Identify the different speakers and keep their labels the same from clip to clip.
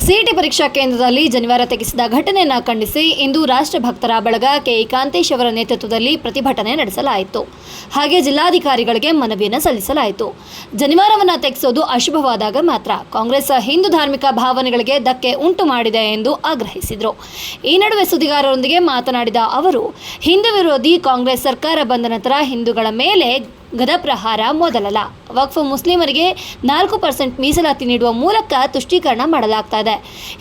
Speaker 1: CET ಪರೀಕ್ಷಾ ಕೇಂದ್ರದಲ್ಲಿ ಜನಿವಾರ ತೆಗೆಸಿದ ಘಟನೆಯನ್ನು ಖಂಡಿಸಿ ಇಂದು ರಾಷ್ಟ್ರಭಕ್ತರ ಬಳಗ ಕೆ. ಕಾಂತೇಶ್ ಅವರ ನೇತೃತ್ವದಲ್ಲಿ ಪ್ರತಿಭಟನೆ ನಡೆಸಲಾಯಿತು. ಹಾಗೆ ಜಿಲ್ಲಾಧಿಕಾರಿಗಳಿಗೆ ಮನವಿಯನ್ನು ಸಲ್ಲಿಸಲಾಯಿತು. ಜನಿವಾರವನ್ನು ತೆಗೆಸೋದು ಅಶುಭವಾದಾಗ ಮಾತ್ರ ಕಾಂಗ್ರೆಸ್ ಹಿಂದೂ ಧಾರ್ಮಿಕ ಭಾವನೆಗಳಿಗೆ ಧಕ್ಕೆ ಉಂಟು ಮಾಡಿದೆ ಎಂದು ಆಗ್ರಹಿಸಿದರು. ಈ ನಡುವೆ ಸುದ್ದಿಗಾರರೊಂದಿಗೆ ಮಾತನಾಡಿದ ಅವರು, ಹಿಂದೂ ವಿರೋಧಿ ಕಾಂಗ್ರೆಸ್ ಸರ್ಕಾರ ಬಂದ ನಂತರ ಹಿಂದೂಗಳ ಮೇಲೆ ಗದಪ್ರಹಾರ ಮೊದಲಲ್ಲ. ವಕ್ಫ್ ಮುಸ್ಲಿಮರಿಗೆ ನಾಲ್ಕು ಪರ್ಸೆಂಟ್ ಮೀಸಲಾತಿ ನೀಡುವ ಮೂಲಕ ತುಷ್ಟೀಕರಣ ಮಾಡಲಾಗ್ತಾ ಇದೆ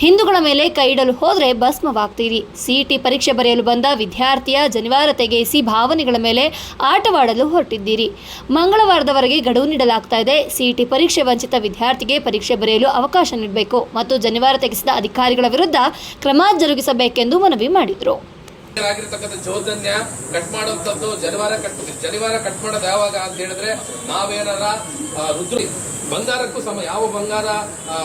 Speaker 1: ಹಿಂದೂಗಳ ಮೇಲೆ ಕೈ ಇಡಲು ಹೋದರೆ ಭಸ್ಮವಾಗ್ತೀರಿ. ಸಿಇಟಿ ಪರೀಕ್ಷೆ ಬರೆಯಲು ಬಂದ ವಿದ್ಯಾರ್ಥಿಯ ಜನಿವಾರ ತೆಗೆಯಿಸಿ ಭಾವನೆಗಳ ಮೇಲೆ ಆಟವಾಡಲು ಹೊರಟಿದ್ದೀರಿ. ಮಂಗಳವಾರದವರೆಗೆ ಗಡುವು ನೀಡಲಾಗ್ತಾ ಇದೆ ಸಿಇಟಿ ಪರೀಕ್ಷೆ ವಂಚಿತ ವಿದ್ಯಾರ್ಥಿಗೆ ಪರೀಕ್ಷೆ ಬರೆಯಲು ಅವಕಾಶ ನೀಡಬೇಕು. ಮತ್ತು ಜನಿವಾರ ತೆಗೆಸಿದ ಅಧಿಕಾರಿಗಳ ವಿರುದ್ಧ ಕ್ರಮ ಜರುಗಿಸಬೇಕೆಂದು ಮನವಿ ಮಾಡಿದರು.
Speaker 2: ಆಗಿರ್ತಕ್ಕಂಥ ಜೋದನ್ಯ ಕಟ್ ಮಾಡುವಂತದ್ದು ಜನಿವಾರ ಕಟ್ ಜನಿವಾರ ಕಟ್ ಮಾಡೋದು ಯಾವಾಗ ಅಂತ ಹೇಳಿದ್ರೆ ನಾವೇನಾರ ರುದ್ರ ಬಂಗಾರಕ್ಕೂ ಸಮ, ಯಾವ ಬಂಗಾರ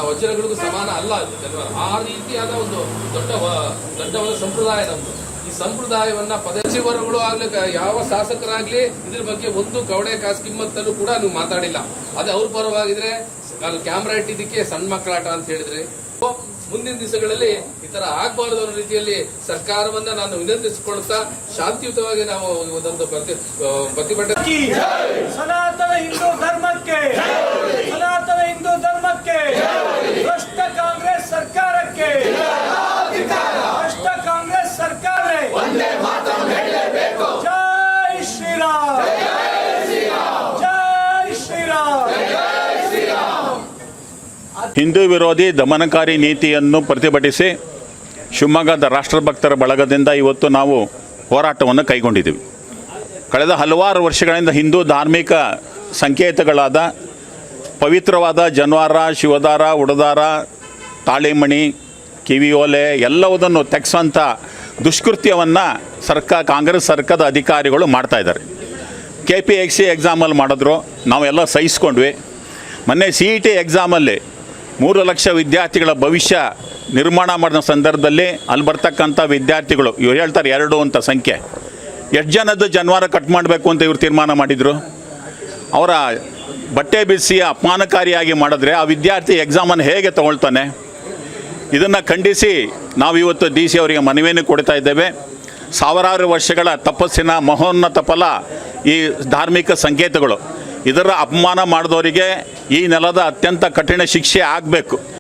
Speaker 2: ವಜ್ರಗಳಿಗೂ ಸಮಾನ ಅಲ್ಲ ಅದು ಆ ರೀತಿಯಾದ ಒಂದು ದೊಡ್ಡ ದೊಡ್ಡ ಒಂದು ಸಂಪ್ರದಾಯ ನಮ್ದು. ಈ ಸಂಪ್ರದಾಯವನ್ನ ಪದ ಸಚಿವರುಗಳು ಆಗ್ಲಿ ಯಾವ ಶಾಸಕರಾಗ್ಲಿ ಇದ್ರ ಬಗ್ಗೆ ಒಂದು ಕವಡೆ ಕಾಸು ಕಿಮ್ಮತ್ತಲ್ಲೂ ಕೂಡ ನೀವು ಮಾತಾಡಿಲ್ಲ. ಅದೇ ಅವ್ರ ಪರವಾಗಿದ್ರೆ ಅಲ್ಲಿ ಕ್ಯಾಮ್ರಾ ಇಟ್ಟಿದ್ದಕ್ಕೆ ಸಣ್ಣ ಮಕ್ಕಳಾಟ ಅಂತ ಹೇಳಿದ್ರಿ ಮುಂದಿನ ದಿವಸಗಳಲ್ಲಿ ಈ ತರ ಆಗಬಾರದು ಅನ್ನೋ ರೀತಿಯಲ್ಲಿ ಸರ್ಕಾರವನ್ನ ನಾನು ವಿನಂತಿಸಿಕೊಳ್ಳುತ್ತಾ ಶಾಂತಿಯುತವಾಗಿ ನಾವು ಒಂದೊಂದು ಪ್ರತಿ ಪ್ರತಿಭಟನೆ
Speaker 3: ಸನಾತನ ಹಿಂದೂ ಧರ್ಮಕ್ಕೆ
Speaker 4: ಹಿಂದೂ ವಿರೋಧಿ ದಮನಕಾರಿ ನೀತಿಯನ್ನು ಪ್ರತಿಭಟಿಸಿ ಶಿವಮೊಗ್ಗದ ರಾಷ್ಟ್ರಭಕ್ತರ ಬಳಗದಿಂದ ಇವತ್ತು ನಾವು ಹೋರಾಟವನ್ನು ಕೈಗೊಂಡಿದ್ದೀವಿ. ಕಳೆದ ಹಲವಾರು ವರ್ಷಗಳಿಂದ ಹಿಂದೂ ಧಾರ್ಮಿಕ ಸಂಕೇತಗಳಾದ ಪವಿತ್ರವಾದ ಜನ್ವಾರ, ಶಿವದಾರ, ಉಡದಾರ, ತಾಳಿಮಣಿ ಕಿವಿಯೋಲೆ ಎಲ್ಲವುದನ್ನು ತೆಗೆಸೋಂಥ ದುಷ್ಕೃತ್ಯವನ್ನು ಸರ್ಕಾರ ಕಾಂಗ್ರೆಸ್ ಸರ್ಕಾರದ ಅಧಿಕಾರಿಗಳು ಮಾಡ್ತಾಯಿದ್ದಾರೆ ಕೆ ಪಿ ಎಕ್ಸ್ ಎಕ್ಸಾಮಲ್ಲಿ ಮಾಡಿದ್ರು. ನಾವೆಲ್ಲ ಸಹಿಸ್ಕೊಂಡ್ವಿ. ಮೊನ್ನೆ ಸಿ ಇ ಟಿ ಎಕ್ಸಾಮಲ್ಲಿ ಮೂರು ಲಕ್ಷ ವಿದ್ಯಾರ್ಥಿಗಳ ಭವಿಷ್ಯ ನಿರ್ಮಾಣ ಮಾಡಿದ ಸಂದರ್ಭದಲ್ಲಿ ಅಲ್ಲಿ ಬರ್ತಕ್ಕಂಥ ವಿದ್ಯಾರ್ಥಿಗಳು, ಇವ್ರು ಹೇಳ್ತಾರೆ ಎರಡು ಅಂತ ಸಂಖ್ಯೆ. ಎಷ್ಟು ಜನದ್ದು ಜನವಾರ ಕಟ್ ಮಾಡಬೇಕು ಅಂತ ಇವರು ತೀರ್ಮಾನ ಮಾಡಿದರು? ಅವರ ಬಟ್ಟೆ ಬಿಸಿ ಅಪಮಾನಕಾರಿಯಾಗಿ ಮಾಡಿದ್ರೆ ಆ ವಿದ್ಯಾರ್ಥಿ ಎಕ್ಸಾಮನ್ನು ಹೇಗೆ ತಗೊಳ್ತಾನೆ? ಇದನ್ನು ಖಂಡಿಸಿ ನಾವು ಇವತ್ತು ಡಿ ಸಿ ಅವರಿಗೆ ಮನವಿಯನ್ನು ಕೊಡ್ತಾ ಇದ್ದೇವೆ. ಸಾವಿರಾರು ವರ್ಷಗಳ ತಪಸ್ಸಿನ ಮಹೋನ್ನತ ಫಲ ಈ ಧಾರ್ಮಿಕ ಸಂಕೇತಗಳು. ಇದರ ಅಪಮಾನ ಮಾಡಿದವರಿಗೆ ಈ ನೆಲದ ಅತ್ಯಂತ ಕಠಿಣ ಶಿಕ್ಷೆ ಆಗಬೇಕು.